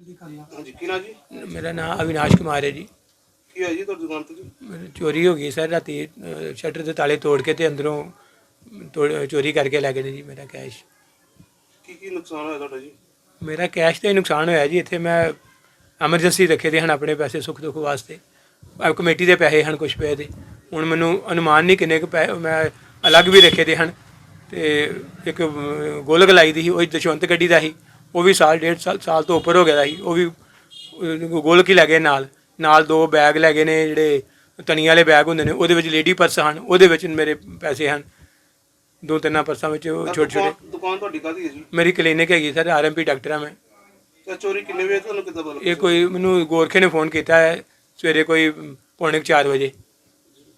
ਹਾਂਜੀ ਕੀ ਨਾ ਜੀ? ਮੇਰਾ ਨਾਮ ਅਵਿਨਾਸ਼ ਕੁਮਾਰ ਹੈ ਜੀ। ਕੀ ਹੋਇਆ ਜੀ ਤੁਹਾਡੀ ਦੁਕਾਨ ਤੇ ਜੀ? ਮੇਰੀ ਚੋਰੀ ਹੋ ਗਈ ਸਰ ਰਾਤੀ ਸ਼ਟਰ ਦੇ ਤਾਲੇ ਤੋੜ ਕੇ ਤੇ ਅੰਦਰੋਂ ਤੋੜ- ਚੋਰੀ ਕਰਕੇ ਲੈ ਗਏ ਨੇ ਜੀ ਮੇਰਾ ਕੈਸ਼। ਕੀ ਕੀ ਨੁਕਸਾਨ ਹੋਇਆ ਤੁਹਾਡਾ ਜੀ? ਮੇਰਾ ਕੈਸ਼ ਤੇ ਨੁਕਸਾਨ ਹੋਇਆ ਜੀ ਇੱਥੇ ਮੈਂ ਐਮਰਜੈਂਸੀ ਰੱਖੇ ਦੇ ਹਨ ਆਪਣੇ ਪੈਸੇ ਸੁੱਖ ਦੁੱਖ ਵਾਸਤੇ। ਆਹ ਕਮੇਟੀ ਦੇ ਪੈਸੇ ਹਨ ਕੁਝ ਪਏ ਦੇ। ਹੁਣ ਮੈਨੂੰ ਅਨੁਮਾਨ ਨਹੀਂ ਕਿੰਨੇ ਕੁ ਪੈ ਮੈਂ ਅਲੱਗ ਵੀ ਰੱਖੇ ਦੇ ਹਨ। ਤੇ ਇੱਕ ਗੋਲਕ ਲਾਈ ਦੀ ਸੀ ਉਹ ਦਸ਼ਵੰਤ ਗੱਡੀ ਦਾ ਸੀ। ਉਹ ਵੀ ਸਾਲ ਡੇਢ ਸਾਲ ਸਾਲ ਤੋਂ ਉੱਪਰ ਹੋ ਗਿਆ ਦਾ ਸੀ। ਉਹ ਵੀ ਗੋਲਕ ਲੈ ਗਏ ਨਾਲ। ਨਾਲ ਦੋ ਬੈਗ ਲੈ ਗਏ ਨੇ ਜਿਹੜੇ ਤਣੀਆਂ ਵਾਲੇ ਬੈਗ ਹੁੰਦੇ ਨੇ ਉਹਦੇ ਵਿੱਚ ਲੇਡੀ ਪਰਸ ਹਨ ਉਹਦੇ ਵਿੱਚ ਮੇਰੇ ਪੈਸੇ ਹਨ। ਦੋ ਤਿੰਨਾਂ ਪਰਸਾਂ ਵਿੱਚ ਛੋਟੇ ਛੋਟੇ। ਦੁਕਾਨ- ਤੁਹਾਡੀ ਕਾਹਦੀ ਹੈ ਜੀ? ਮੇਰੀ ਕਲੀਨਿਕ ਹੈਗੀ ਸਰ ਆਰਐਮਪੀ ਡਾਕਟਰ ਹਾਂ ਮੈਂ। ਤੇ ਚੋਰੀ ਕਿੰਨੇ ਵਜੇ ਤੁਹਾਨੂੰ ਕਿੱਦਾਂ ਪਤਾ ਇਹ ਕੋਈ ਮੈਨੂੰ ਗੋਰਖੇ ਨੇ ਫੋਨ ਕੀਤਾ ਹੈ ਸਵੇਰੇ ਕੋਈ ਪੌਣੇ 4 ਵਜੇ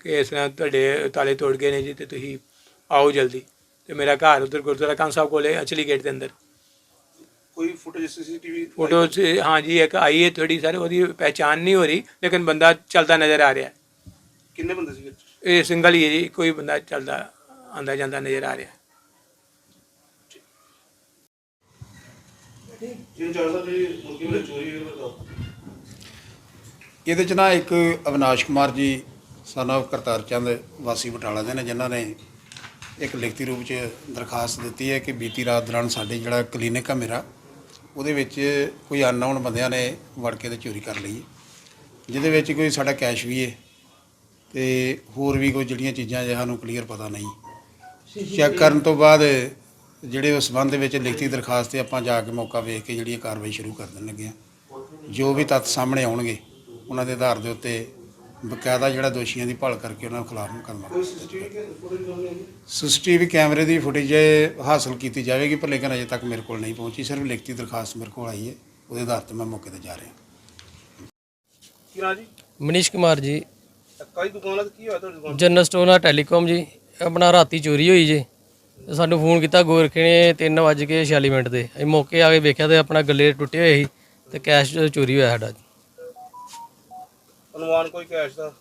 ਕਿ ਇਸ ਤਰ੍ਹਾਂ ਤੁਹਾਡੇ ਤਾਲੇ ਤੋੜ ਗਏ ਨੇ ਜੀ ਤੇ ਤੁਸੀਂ ਆਓ ਜਲਦੀ। ਤੇ ਮੇਰਾ ਘਰ ਉਧਰ ਗੁਰਦੁਆਰਾ ਕਾਂ ਸਾਹਿਬ ਕੋਲੇ ਅਚਲੀ ਗੇਟ ਦੇ ਅੰਦਰ। ਕੋਈ ਫੁਟੇਜ ਸੀਸੀਟੀਵੀ ਫੋਟੋ 'ਚ ਹਾਂ ਜੀ ਇੱਕ ਆਈ ਹੈ ਥੋੜੀ ਸਰ ਉਹਦੀ ਪਹਿਚਾਨ ਨਹੀਂ ਹੋ ਰਹੀ ਲੇਕਿਨ ਬੰਦਾ ਚੱਲਦਾ ਨਜ਼ਰ ਆ ਰਿਹਾ। ਕਿੰਨੇ ਬੰਦੇ ਸੀਗੇ? ਇਹ ਸਿੰਗਲ ਹੀ ਹੈ ਜੀ ਕੋਈ ਬੰਦਾ ਚੱਲਦਾ ਆਂਦਾ ਜਾਂਦਾ ਨਜ਼ਰ ਆ ਰਿਹਾ। ਜੀ ਚਾਰ ਸਾਹਿਬ ਜੀ ਮੁਰਗੀ ਵਾਲੇ ਚੋਰੀ ਹੋਈ ਬਤਾਓ ਇਹਦੇ ਚ ਨਾ ਇੱਕ ਅਵਿਨਾਸ਼ ਕੁਮਾਰ ਜੀ ਸਨ of ਕਰਤਾਰ ਚੰਦ ਵਾਸੀ ਬਟਾਲਾ ਦੇ ਨੇ ਜਿਨ੍ਹਾਂ ਨੇ ਇੱਕ ਲਿਖਤੀ ਰੂਪ ਚ ਦਰਖਾਸਤ ਦਿੱਤੀ ਹੈ ਕਿ ਬੀਤੀ ਰਾਤ ਦੌਰਾਨ ਸਾਡੇ ਜਿਹੜਾ ਕਲੀਨਿਕ ਆ ਮੇਰਾ ਉਹਦੇ ਵਿੱਚ ਕੋਈ ਅਨਨੋਨ ਬੰਦਿਆਂ ਨੇ ਵੜ ਕੇ ਤੇ ਚੋਰੀ ਕਰ ਲਈ ਹੈ। ਜਿਹਦੇ ਵਿੱਚ ਕੋਈ ਸਾਡਾ ਕੈਸ਼ ਵੀ ਹੈ ਤੇ ਹੋਰ ਵੀ ਕੋਈ ਜਿਹੜੀਆਂ ਚੀਜ਼ਾਂ ਜੇ ਸਾਨੂੰ ਕਲੀਅਰ ਪਤਾ ਨਹੀਂ ਚੈੱਕ ਕਰਨ ਤੋਂ ਬਾਅਦ ਜਿਹੜੇ ਉਸ ਸੰਬੰਧ ਵਿੱਚ ਲਿਖਤੀ ਦਰਖਾਸਤ ਤੇ ਆਪਾਂ ਜਾ ਕੇ ਮੌਕਾ ਵੇਖ ਕੇ ਜਿਹੜੀ ਇਹ ਕਾਰਵਾਈ ਸ਼ੁਰੂ ਕਰ ਦੇਣ ਲੱਗੇ ਹਾਂ ਜੋ ਵੀ ਤੱਥ ਸਾਹਮਣੇ ਆਉਣਗੇ, ਉਹਨਾਂ ਦੇ ਆਧਾਰ ਦੇ ਉੱਤੇ ਬਕਾਇਦਾ ਜਿਹੜਾ ਦੋਸ਼ੀਆਂ ਦੀ ਭਾਲ ਕਰਕੇ ਉਹਨਾਂ ਖਿਲਾਫ ਮੁਕੱਦਮਾ। ਸੀਸੀਟੀਵੀ ਕੈਮਰੇ ਦੀ ਫੁਟੇਜ ਹਾਸਲ ਕੀਤੀ ਜਾਵੇਗੀ ਪਰ ਲੇਕਿਨ ਅਜੇ ਤੱਕ ਮੇਰੇ ਕੋਲ ਨਹੀਂ ਪਹੁੰਚੀ। ਸਿਰਫ ਲਿਖਤੀ ਦਰਖਾਸਤ ਮੇਰੇ ਕੋਲ ਆਈ ਹੈ। ਉਹਦੇ ਆਧਾਰ ਤੇ ਮੈਂ ਮੌਕੇ ਤੇ ਜਾ ਰਿਹਾ ਕੀ ਨਾ ਜੀ? ਮਨੀਸ਼ ਕੁਮਾਰ ਜੀ। ਕਾਈ ਦੁਕਾਨ ਤੇ ਕੀ ਹੋਇਆ ਤੁਹਾਡੀ ਦੁਕਾਨ ਜਨਰਲ ਸਟੋਰ ਆ ਟੈਲੀਕਾਮ ਜੀ। ਆਪਣਾ ਰਾਤੀ ਚੋਰੀ ਹੋਈ ਜੀ। ਸਾਨੂੰ ਫੋਨ ਕੀਤਾ ਗੋਰਖੇ ਨੇ 3:46 ਮਿੰਟ ਤੇ ਅਸੀਂ ਮੌਕੇ ਆ ਕੇ ਵੇਖਿਆ ਤੇ ਆਪਣਾ ਗੱਲੇ ਟੁੱਟੇ ਹੋਏ ਸੀ ਤੇ ਕੈਸ਼ ਚੋਰੀ ਹੋਇਆ ਸਾਡਾ। ਅਨੁਮਾਨ ਕੋਈ ਕੈਸ਼ ਦਾ?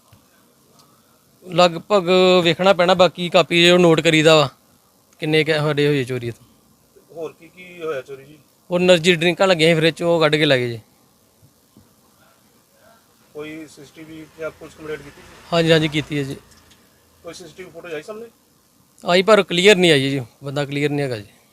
ਲਗਭਗ ਵੇਖਣਾ ਪੈਣਾ ਬਾਕੀ ਕਾਪੀ ਜੋ ਨੋਟ ਕਰੀਦਾ ਵਾ ਕਿੰਨੇ ਕੈ ਸਾਡੇ ਹੋਏ ਚੋਰੀ ਤੋਂ ਹੋਰ ਕੀ ਕੀ ਹੋਇਆ ਚੋਰੀ ਜੀ? ਉਹ એનર્ਜੀ ਡਰਿੰਕਾਂ ਲੱਗੀਆਂ ਸੀ ਫ੍ਰਿਜ ਕੱਢ ਕੇ ਲੱਗੇ ਜੀ। ਕੋਈ ਸੀਸੀਟੀਵੀ ਜਾਂ ਕੁਝ ਕੰਪਲੀਟ ਕੀਤੀ ਜੀ? ਹਾਂਜੀ ਹਾਂਜੀ ਕੀਤੀ ਹੈ ਜੀ। ਕੋਈ ਸੀਸੀਟੀਵੀ ਫੋਟੋ ਆਈ ਸਾਹਮਣੇ? ਆਈ ਪਰ ਕਲੀਅਰ ਨਹੀਂ ਆਈ ਜੀ ਬੰਦਾ ਕਲੀਅਰ ਨਹੀਂ ਹੈਗਾ ਜੀ।